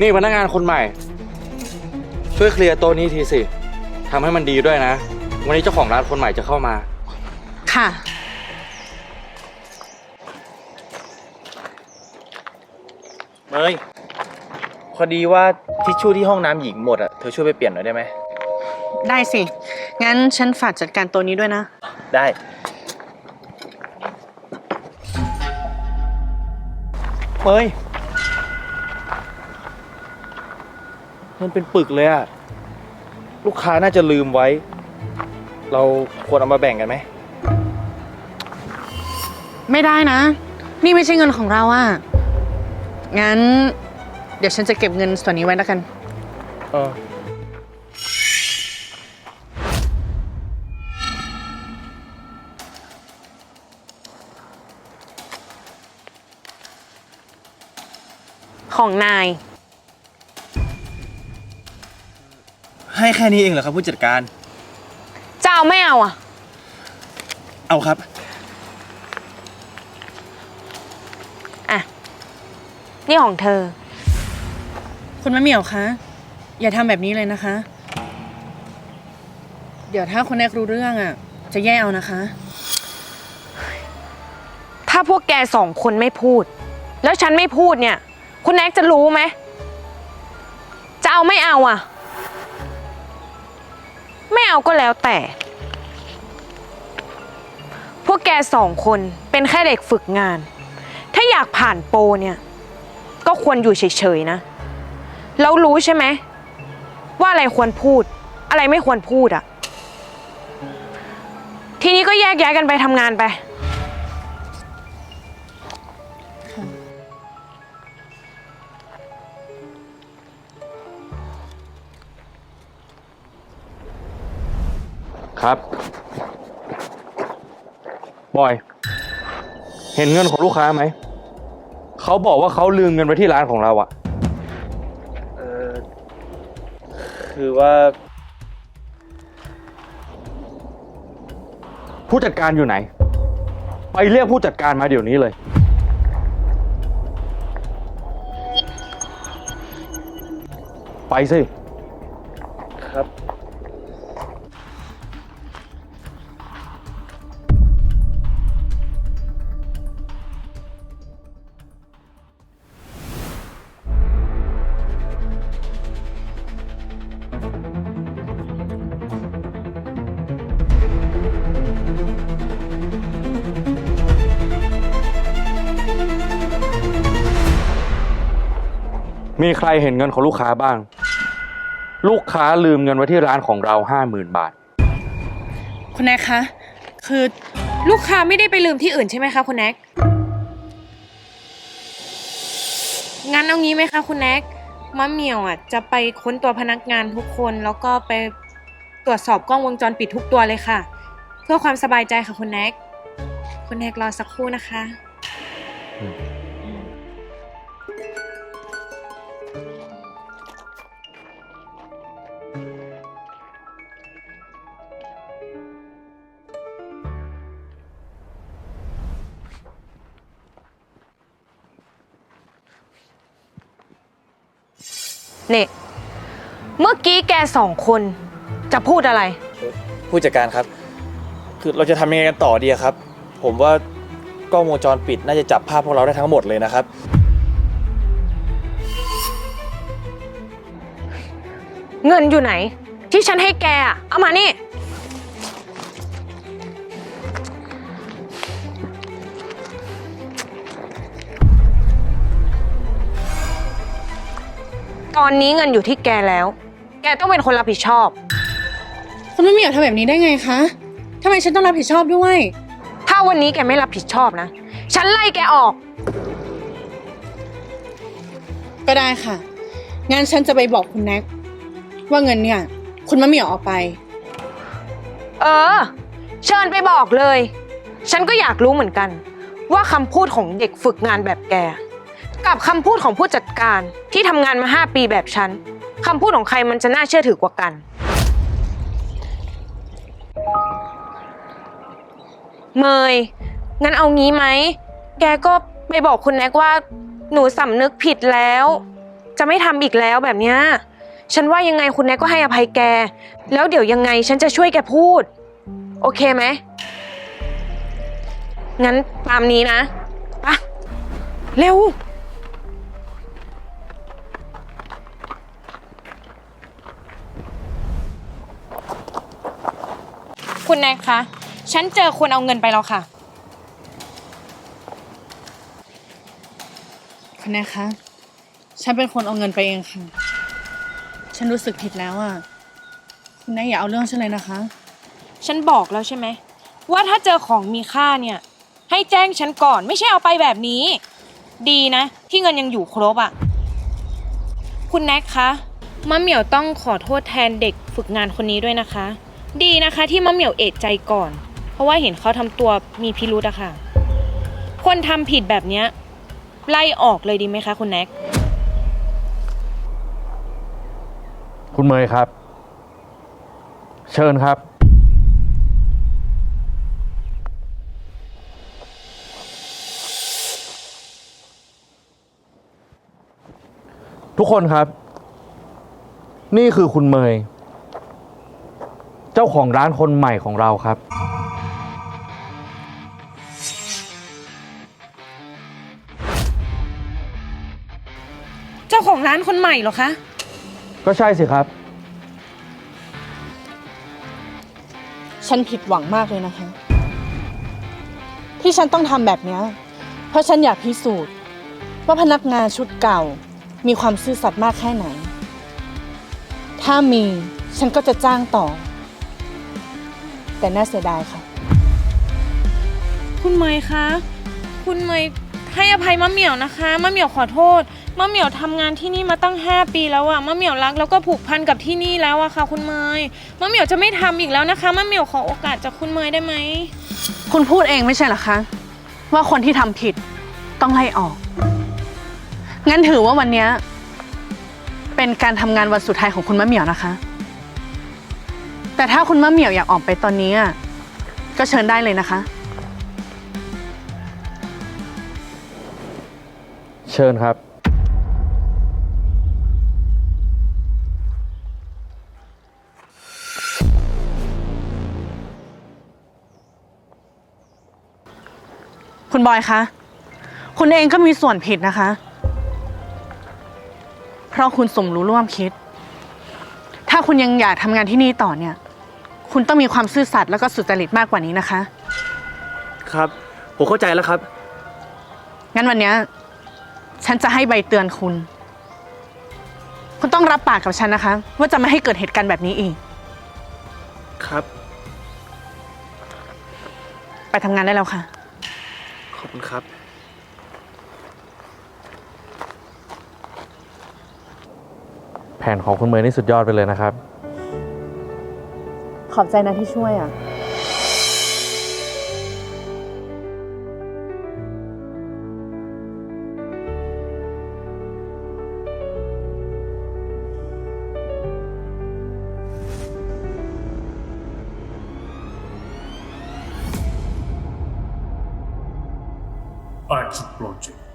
นี่พนักงานคนใหม่ ช่วยเคลียร์โต๊ะนี้ทีสิทำให้มันดีด้วยนะ วันนี้เจ้าของร้านคนใหม่จะเข้ามา ค่ะ เมยพอดีว่าทิชชู่ที่ห้องน้ำหญิงหมดอะ เธอช่วยไปเปลี่ยนหน่อยได้ไหม ได้สิ งั้นฉันฝากจัดการตัวนี้ด้วยนะ ได้ เมย มันเป็นปึกเลยอะลูกค้าน่าจะลืมไว้ เราควรเอามาแบ่งกันไหม ไม่ได้นะ นี่ไม่ใช่เงินของเราอะงั้น เดี๋ยวฉันจะเก็บเงินส่วนนี้ไว้แล้วกัน เออ ของนาย ให้แค่นี้เองเหรอครับผู้จัดการ จะเอาไม่เอาอะเอาครับ อะ นี่ของเธอ คุณมะเหมี่ยวคะ อย่าทำแบบนี้เลยนะคะ เดี๋ยวถ้าคนแรกรู้เรื่องอะจะแย่เอานะคะ ถ้าพวกแกสองคนไม่พูด แล้วฉันไม่พูดเนี่ย คุณแน็กจะรู้ไหม จะเอาไม่เอาอะ ไม่เอาก็แล้วแต่ พวกแกสองคนเป็นแค่เด็กฝึกงาน ถ้าอยากผ่านโปรเนี่ย ก็ควรอยู่เฉยๆนะ แล้วรู้ใช่ไหม ว่าอะไรควรพูด อะไรไม่ควรพูดอะทีนี้ก็แยกย้ายกันไปทำงานไป ครับบอย เห็นเงินของลูกค้าไหม เขาบอกว่าเขาลืมเงินไว้ที่ร้านของเราอะเออคือว่าผู้จัดการอยู่ไหน ไปเรียกผู้จัดการมาเดี๋ยวนี้เลย ไปสิ มีใครเห็นเงินของลูกค้าบ้าง ลูกค้าลืมเงินไว้ที่ร้านของเราห้าหมื่นบาท คุณแนกคะ คือลูกค้าไม่ได้ไปลืมที่อื่นใช่ไหมคะคุณแน็ก งั้นเอางี้ไหมคะคุณแน็กมะเหมียวอะจะไปค้นตัวพนักงานทุกคน แล้วก็ไปตรวจสอบกล้องวงจรปิดทุกตัวเลยค่ะ เพื่อความสบายใจค่ะคุณแน็ก คุณแน็กรอสักครู่นะคะ เนี่ยเมื่อกี้แกสองคนจะพูดอะไร ผู้จัดการครับ คือเราจะทำยังไงกันต่อดีอะครับ ผมว่ากล้องวงจรปิดน่าจะจับภาพพวกเราได้ทั้งหมดเลยนะครับ เงินอยู่ไหน ที่ฉันให้แกอะเอามานี่ ตอนนี้เงินอยู่ที่แกแล้ว แกต้องเป็นคนรับผิดชอบ คุณมะเหมี่ยวทำแบบนี้ได้ไงคะทำไมฉันต้องรับผิดชอบด้วย ถ้าวันนี้แกไม่รับผิดชอบนะ ฉันไล่แกออก ก็ได้ค่ะ งั้นฉันจะไปบอกคุณแน็กว่าเงินเนี่ย คุณมะเหมี่ยวเอาไป เออ เชิญไปบอกเลย ฉันก็อยากรู้เหมือนกัน ว่าคำพูดของเด็กฝึกงานแบบแก กับคำพูดของผู้จัดการที่ทำงานมา 5 ปีแบบฉันคำพูดของใครมันจะน่าเชื่อถือกว่ากัน เมยงั้นเอางี้ไหม แกก็ไปบอกคุณแน็กว่า หนูสำนึกผิดแล้ว จะไม่ทำอีกแล้วแบบเนี้ยฉันว่ายังไงคุณแน็กก็ให้อภัยแก แล้วเดี๋ยวยังไงฉันจะช่วยแกพูด โอเคไหม งั้นตามนี้นะไปะเร็ว คุณแน็กคะ ฉันเจอคนเอาเงินไปแล้วค่ะ คุณแนกคะ ฉันเป็นคนเอาเงินไปเองค่ะ ฉันรู้สึกผิดแล้วอะ คุณแนกอย่าเอาเรื่องฉันเลยนะคะ ฉันบอกแล้วใช่ไหม ว่าถ้าเจอของมีค่าเนี่ย ให้แจ้งฉันก่อนไม่ใช่เอาไปแบบนี้ ดีนะ ที่เงินยังอยู่ครบอะ่ะ คุณแน็กคะมะเหมี่ยวต้องขอโทษแทนเด็กฝึกงานคนนี้ด้วยนะคะ ดีนะคะที่มะเหมี่ยวเอะใจก่อน เพราะว่าเห็นเขาทำตัวมีพิรุธอะค่ะ คนทำผิดแบบเนี้ยไล่ออกเลยดีไหมคะคุณแน็ก คุณเมย์ครับ เชิญครับ ทุกคนครับ นี่คือคุณเมย์ เจ้าของร้านคนใหม่ของเราครับ เจ้าของร้านคนใหม่เหรอคะ ก็ใช่สิครับ ฉันผิดหวังมากเลยนะคะ ที่ฉันต้องทำแบบเนี้ยเพราะฉันอยากพิสูจน์ ว่าพนักงานชุดเก่า มีความซื่อสัตย์มากแค่ไหน ถ้ามีฉันก็จะจ้างต่อ แต่น่าเสียดายค่ะ คุณเมย์คะ คุณเมย์ให้อภัยมะเหมี่ยวนะคะมะเหมี่ยวขอโทษมะเหมี่ยวทำงานที่นี่มาตั้ง 5 ปีแล้วอะมะเหมี่ยวรักแล้วก็ผูกพันกับที่นี่แล้วอะค่ะ คุณเมย์มะเหมี่ยวจะไม่ทำอีกแล้วนะคะมะเหมี่ยวขอโอกาสจากคุณเมย์ได้ไหมคุณพูดเองไม่ใช่เหรอคะ ว่าคนที่ทำผิดต้องไล่ออก งั้นถือว่าวันเนี้ยเป็นการทำงานวันสุดท้ายของคุณมะเหมี่ยวนะคะ แต่ถ้าคุณมะเหมี่ยวอยากออกไปตอนนี้อะก็เชิญได้เลยนะคะ เชิญครับ คุณบอยคะ คุณเองก็มีส่วนผิดนะคะ เพราะคุณสมรู้ร่วมคิด ถ้าคุณยังอยากทำงานที่นี่ต่อเนี่ย คุณต้องมีความซื่อสัตย์แล้วก็สุจริตมากกว่านี้นะคะ ครับ ผมเข้าใจแล้วครับ งั้นวันเนี้ยฉันจะให้ใบเตือนคุณ คุณต้องรับปากกับฉันนะคะ ว่าจะไม่ให้เกิดเหตุการณ์แบบนี้อีก ครับ ไปทำงานได้แล้วค่ะ ขอบคุณครับ แผนของคุณเมย์นี่สุดยอดไปเลยนะครับ ขอบใจนะที่ช่วยอะ Archie Project.